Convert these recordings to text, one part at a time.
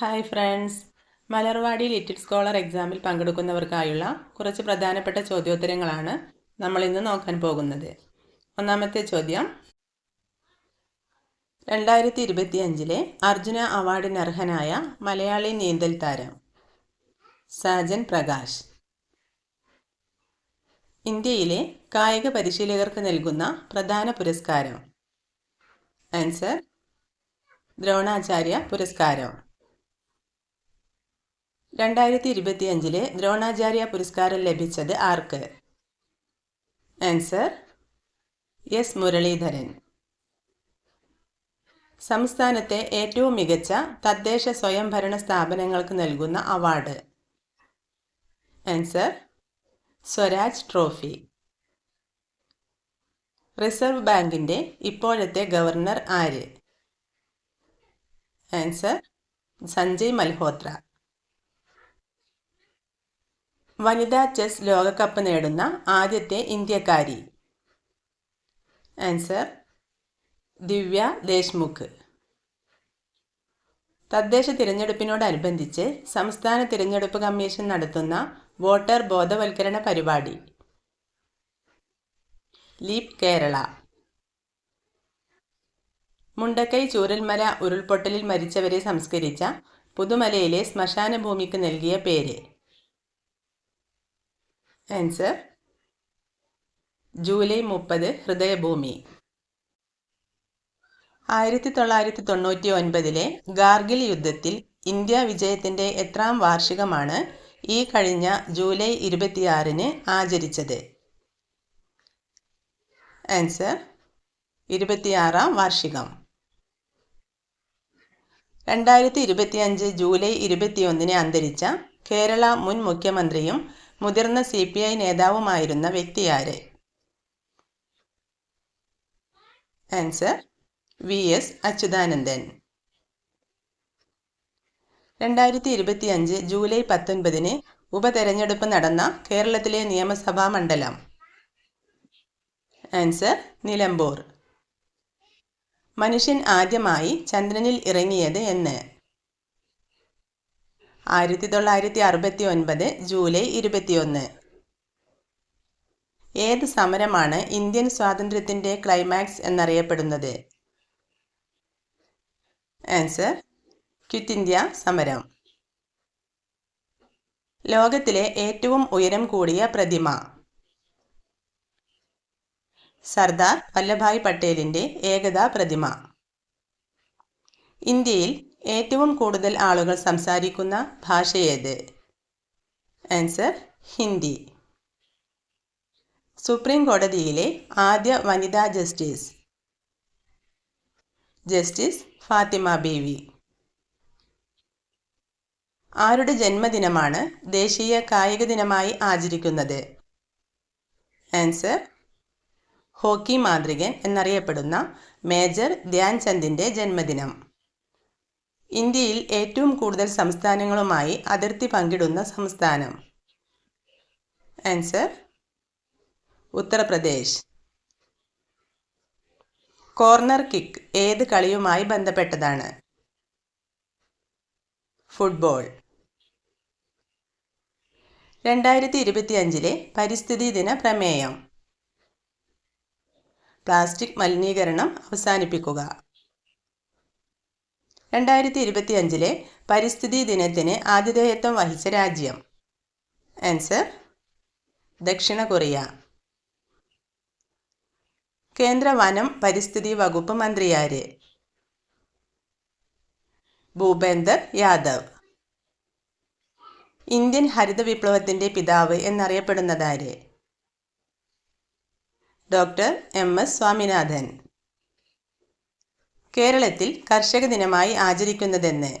Hi friends Malarvadi little scholar എക്സാമിൽ പങ്കെടുക്കുന്നവർക്കായുള്ള കുറച്ച് പ്രധാനപ്പെട്ട ചോദ്യോത്തരങ്ങളാണ് നമ്മൾ ഇന്ന് നോക്കാൻ പോകുന്നത്. ഒന്നാമത്തെ ചോദ്യം. രണ്ടായിരത്തി ഇരുപത്തി അഞ്ചിലെ അർജുന അവാർഡിന് അർഹനായ മലയാളി നീന്തൽ താരം സാജൻ പ്രകാശ്. ഇന്ത്യയിലെ കായിക പരിശീലകർക്ക് നൽകുന്ന പ്രധാന പുരസ്കാരം. ആൻസർ ദ്രോണാചാര്യ പുരസ്കാരം. രണ്ടായിരത്തി ഇരുപത്തി അഞ്ചിലെ ദ്രോണാചാര്യ പുരസ്കാരം ലഭിച്ചത് ആർക്ക്? Answer S Muraleedharan. സംസ്ഥാനത്തെ ഏറ്റവും മികച്ച തദ്ദേശ സ്വയംഭരണ സ്ഥാപനങ്ങൾക്ക് നൽകുന്ന award. Answer Swaraj trophy. Reserve ബാങ്കിന്റെ ഇപ്പോഴത്തെ ഗവർണർ ആര്? ആൻസർ സഞ്ജയ് മൽഹോത്ര. വനിതാ ചെസ് ലോകകപ്പ് നേടുന്ന ആദ്യത്തെ ഇന്ത്യക്കാരി. ആൻസർ ദിവ്യ ദേശ്മുഖ്. തദ്ദേശ തിരഞ്ഞെടുപ്പിനോടനുബന്ധിച്ച് സംസ്ഥാന തിരഞ്ഞെടുപ്പ് കമ്മീഷൻ നടത്തുന്ന വോട്ടർ ബോധവൽക്കരണ പരിപാടി. ലീപ് കേരള. മുണ്ടക്കൈ ചൂരൽമല ഉരുൾപൊട്ടലിൽ മരിച്ചവരെ സംസ്കരിച്ച പുതുമലയിലെ ശ്മശാന ഭൂമിക്ക് നൽകിയ പേര്. ആൻസർ ജൂലൈ മുപ്പത് ഹൃദയഭൂമി. ആയിരത്തി തൊള്ളായിരത്തി തൊണ്ണൂറ്റി ഒൻപതിലെ ഗാർഗിൽ യുദ്ധത്തിൽ ഇന്ത്യ വിജയത്തിന്റെ എത്രാം വാർഷികമാണ് ഈ കഴിഞ്ഞ ജൂലൈ ഇരുപത്തിയാറിന് ആചരിച്ചത്? ആൻസർ ഇരുപത്തിയാറാം വാർഷികം. രണ്ടായിരത്തി ഇരുപത്തിയഞ്ച് ജൂലൈ ഇരുപത്തിയൊന്നിന് അന്തരിച്ച കേരള മുൻ മുഖ്യമന്ത്രിയും മുതിർന്ന സി പി ഐ നേതാവുമായിരുന്ന വ്യക്തിയാരെ? Answer V S Achuthanandan. രണ്ടായിരത്തി ഇരുപത്തിയഞ്ച് ജൂലൈ പത്തൊൻപതിന് ഉപതെരഞ്ഞെടുപ്പ് നടന്ന കേരളത്തിലെ നിയമസഭാ മണ്ഡലം. ആൻസർ നിലമ്പൂർ. മനുഷ്യൻ ആദ്യമായി ചന്ദ്രനിൽ ഇറങ്ങിയത് എന്ന്. ആയിരത്തി തൊള്ളായിരത്തി അറുപത്തി ഒൻപത് ജൂലൈ ഇരുപത്തിയൊന്ന്. ഏത് സമരമാണ് ഇന്ത്യൻ സ്വാതന്ത്ര്യത്തിന്റെ ക്ലൈമാക്സ് എന്നറിയപ്പെടുന്നത്? ആൻസർ ക്വിറ്റ് ഇന്ത്യ സമരം. ലോകത്തിലെ ഏറ്റവും ഉയരം കൂടിയ പ്രതിമ. സർദാർ വല്ലഭായ് പട്ടേലിന്റെ ഏകതാ പ്രതിമ. ഇന്ത്യയിൽ ഏറ്റവും കൂടുതൽ ആളുകൾ സംസാരിക്കുന്ന ഭാഷ ഏത്? ആൻസർ ഹിന്ദി. സുപ്രീം കോടതിയിലെ ആദ്യ വനിതാ ജസ്റ്റിസ്. ജസ്റ്റിസ് ഫാത്തിമ ബേവി. ആരുടെ ജന്മദിനമാണ് ദേശീയ കായിക ദിനമായി ആചരിക്കുന്നത്? ആൻസർ ഹോക്കി മാന്ത്രികൻ എന്നറിയപ്പെടുന്ന മേജർ ധ്യാൻചന്ദിന്റെ ജന്മദിനം. ഇന്ത്യയിൽ ഏറ്റവും കൂടുതൽ സംസ്ഥാനങ്ങളുമായി അതിർത്തി പങ്കിടുന്ന സംസ്ഥാനം? ആൻസർ ഉത്തർപ്രദേശ്. കോർണർ കിക്ക് ഏത് കളിയുമായി ബന്ധപ്പെട്ടതാണ്? ഫുട്ബോൾ രണ്ടായിരത്തി ഇരുപത്തി അഞ്ചിലെ പരിസ്ഥിതി ദിന പ്രമേയം. പ്ലാസ്റ്റിക് മലിനീകരണം അവസാനിപ്പിക്കുക. രണ്ടായിരത്തി ഇരുപത്തി അഞ്ചിലെ പരിസ്ഥിതി ദിനത്തിന് ആതിഥേയത്വം വഹിച്ച രാജ്യം. ആൻസർ ദക്ഷിണ കൊറിയ. കേന്ദ്ര വനം പരിസ്ഥിതി വകുപ്പ് മന്ത്രിയാര്? ഭൂപേന്ദർ യാദവ്. ഇന്ത്യൻ ഹരിത വിപ്ലവത്തിന്റെ പിതാവ് എന്നറിയപ്പെടുന്നതാര്? Doctor M S Swaminathan. കേരളത്തിൽ കർഷക ദിനമായി ആചരിക്കുന്നതെന്ന്.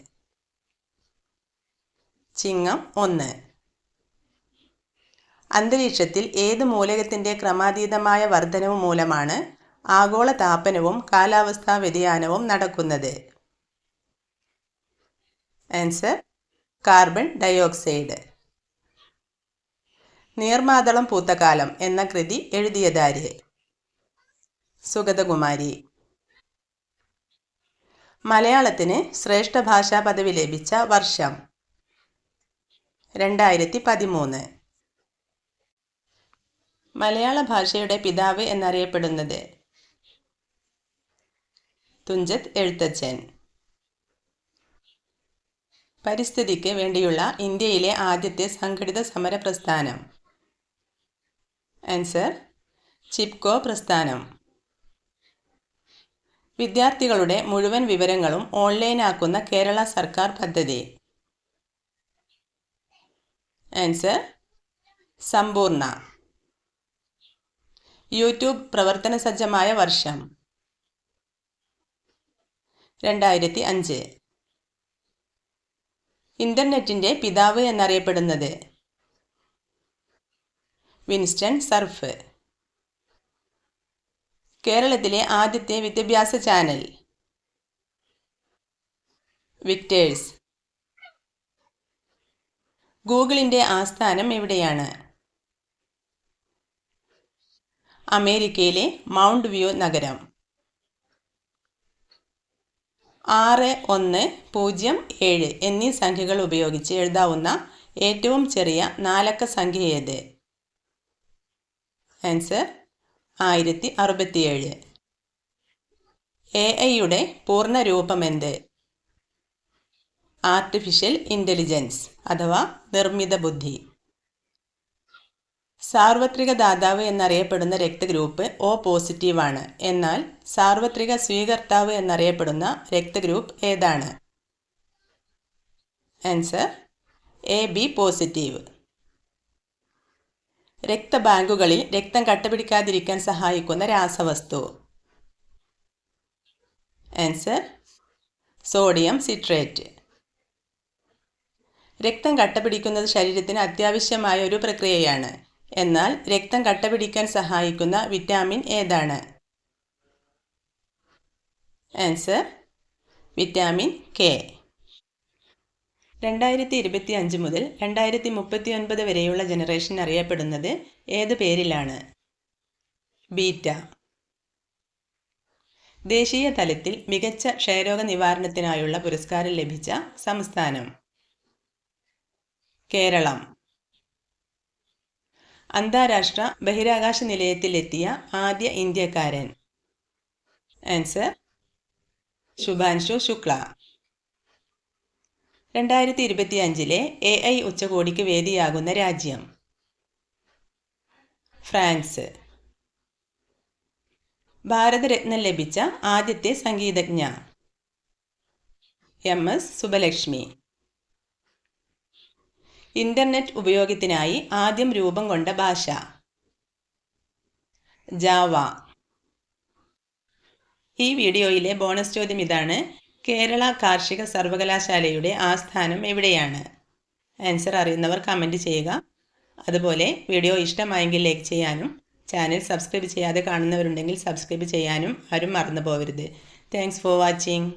ചിങ്ങം ഒന്ന്. അന്തരീക്ഷത്തിൽ ഏത് മൂലകത്തിന്റെ ക്രമാതീതമായ വർധനവ് മൂലമാണ് ആഗോള താപനവും കാലാവസ്ഥാ വ്യതിയാനവും നടക്കുന്നത്? Answer carbon dioxide. Neermathalam Poothakalam എന്ന കൃതി എഴുതിയതാര്? സുഗതകുമാരി. മലയാളത്തിന് ശ്രേഷ്ഠ ഭാഷാ പദവി ലഭിച്ച വർഷം. രണ്ടായിരത്തി പതിമൂന്ന് മലയാള ഭാഷയുടെ പിതാവ് എന്നറിയപ്പെടുന്നത് തുഞ്ചത്ത് എഴുത്തച്ഛൻ. പരിസ്ഥിതിക്ക് വേണ്ടിയുള്ള ഇന്ത്യയിലെ ആദ്യത്തെ സംഘടിത സമര പ്രസ്ഥാനം ആൻസർ ചിപ്കോ പ്രസ്ഥാനം. വിദ്യാർത്ഥികളുടെ മുഴുവൻ വിവരങ്ങളും ഓൺലൈനാക്കുന്ന കേരള സർക്കാർ പദ്ധതി. ആൻസർ സമ്പൂർണ യൂട്യൂബ് പ്രവർത്തന സജ്ജമായ വർഷം. രണ്ടായിരത്തി അഞ്ച് ഇന്റർനെറ്റിന്റെ പിതാവ് എന്നറിയപ്പെടുന്നത്. Vinton Cerf. കേരളത്തിലെ ആദ്യത്തെ വിദ്യാഭ്യാസ ചാനൽ. വിക്ടേഴ്സ്. ഗൂഗിളിന്റെ ആസ്ഥാനം എവിടെയാണ്? അമേരിക്കയിലെ മൗണ്ട് വ്യൂ നഗരം. ആറ് ഒന്ന് പൂജ്യം ഏഴ് എന്നീ സംഖ്യകൾ ഉപയോഗിച്ച് എഴുതാവുന്ന ഏറ്റവും ചെറിയ നാലക്ക സംഖ്യ ഏത്? ആൻസർ ആയിരത്തി അറുപത്തിയേഴ് എ ഐയുടെ പൂർണ രൂപമെന്ത് ആർട്ടിഫിഷ്യൽ ഇന്റലിജൻസ് അഥവാ നിർമ്മിത ബുദ്ധി സാർവത്രിക ദാതാവ് എന്നറിയപ്പെടുന്ന രക്തഗ്രൂപ്പ് ഒ പോസിറ്റീവാണ് എന്നാൽ സാർവത്രിക സ്വീകർത്താവ് എന്നറിയപ്പെടുന്ന രക്തഗ്രൂപ്പ് ഏതാണ്? ആൻസർ എ ബി പോസിറ്റീവ് രക്തബാങ്കുകളിൽ രക്തം കട്ടപിടിക്കാതിരിക്കാൻ സഹായിക്കുന്ന രാസവസ്തു. ആൻസർ സോഡിയം സിട്രേറ്റ് രക്തം കട്ടപിടിക്കുന്നത് ശരീരത്തിന് അത്യാവശ്യമായ ഒരു പ്രക്രിയയാണ്. എന്നാൽ രക്തം കട്ടപിടിക്കാൻ സഹായിക്കുന്ന വിറ്റാമിൻ ഏതാണ്? Answer vitamin K. രണ്ടായിരത്തി ഇരുപത്തി അഞ്ച് മുതൽ രണ്ടായിരത്തി മുപ്പത്തി ഒൻപത് വരെയുള്ള ജനറേഷൻ അറിയപ്പെടുന്നത് ഏത് പേരിലാണ്? ബീറ്റ. ദേശീയ തലത്തിൽ മികച്ച ക്ഷയരോഗ നിവാരണത്തിനായുള്ള പുരസ്കാരം ലഭിച്ച സംസ്ഥാനം? കേരളം. അന്താരാഷ്ട്ര ബഹിരാകാശ നിലയത്തിലെത്തിയ ആദ്യ ഇന്ത്യക്കാരൻ. ആൻസർ ശുഭാൻഷു ശുക്ല. രണ്ടായിരത്തി ഇരുപത്തി അഞ്ചിലെ എ ഐ ഉച്ചകോടിക്ക് വേദിയാകുന്ന രാജ്യം. ഫ്രാൻസ്. ഭാരതരത്നം ലഭിച്ച ആദ്യത്തെ സംഗീതജ്ഞ. M S Subbulakshmi. ഇന്റർനെറ്റ് ഉപയോഗത്തിനായി ആദ്യം രൂപം കൊണ്ട ഭാഷ. ജാവ. ഈ വീഡിയോയിലെ ബോണസ് ചോദ്യം ഇതാണ്. കേരള കാർഷിക സർവകലാശാലയുടെ ആസ്ഥാനം എവിടെയാണ്? ആൻസർ അറിയുന്നവർ കമന്റ് ചെയ്യുക. അതുപോലെ വീഡിയോ ഇഷ്ടമായെങ്കിൽ ലൈക്ക് ചെയ്യാനും ചാനൽ സബ്സ്ക്രൈബ് ചെയ്യാതെ കാണുന്നവരുണ്ടെങ്കിൽ സബ്സ്ക്രൈബ് ചെയ്യാനും ആരും മറന്നു പോകരുത് താങ്ക്സ് ഫോർ വാച്ചിങ്